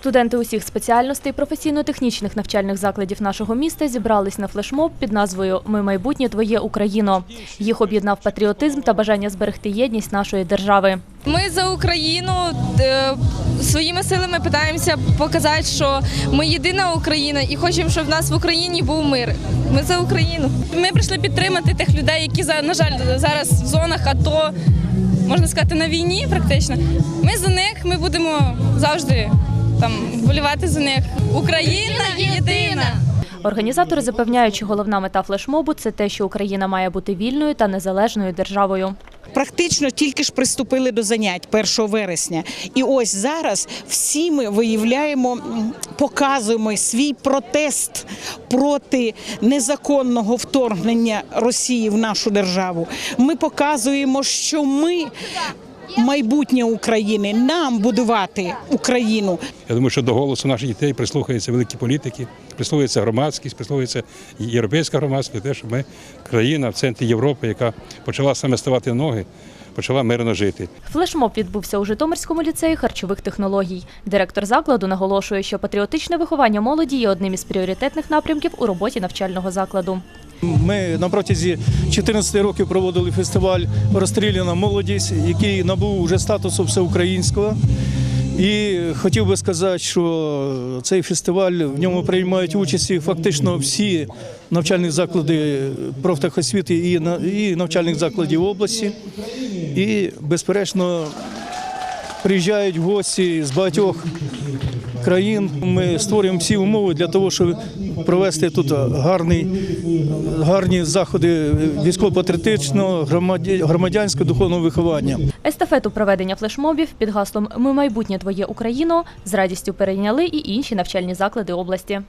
Студенти усіх спеціальностей професійно-технічних навчальних закладів нашого міста зібрались на флешмоб під назвою Ми майбутнє твоє Україно. Їх об'єднав патріотизм та бажання зберегти єдність нашої держави. Ми за Україну е, своїми силами питаємося показати, що ми єдина Україна і хочемо, щоб в нас в Україні був мир. Ми за Україну. Ми прийшли підтримати тих людей, які за- на жаль зараз в зонах АТО, можна сказати, на війні. Практично. Ми за них. Ми будемо завжди там вболівати за них. Україна єдина. Організатори запевняють, що головна мета флешмобу це те, що Україна має бути вільною та незалежною державою. Практично тільки ж приступили до занять 1 вересня, і ось зараз всі ми виявляємо, показуємо свій протест проти незаконного вторгнення Росії в нашу державу. Ми показуємо, що ми майбутнє України, нам будувати Україну. Я думаю, що до голосу наших дітей прислухаються великі політики, прислухається громадськість, прислухається європейська громадськість, те, що ми країна в центрі Європи, яка почала саме ставати ноги, почала мирно жити. Флешмоб відбувся у Житомирському ліцеї харчових технологій. Директор закладу наголошує, що патріотичне виховання молоді є одним із пріоритетних напрямків у роботі навчального закладу. Ми на протязі 14 років проводили фестиваль Розстріляна молодість, який набув вже статусу всеукраїнського. І хотів би сказати, що цей фестиваль в ньому приймають участь фактично всі навчальні заклади профтехосвіти і навчальних закладів області. І, безперечно, приїжджають гості з багатьох країн. Ми створюємо всі умови для того, щоб провести тут гарний, гарні заходи військово-патріотичного, громадя- громадянського духовного виховання. Естафету проведення флешмобів під гаслом Ми майбутнє твоє Україно з радістю перейняли і інші навчальні заклади області.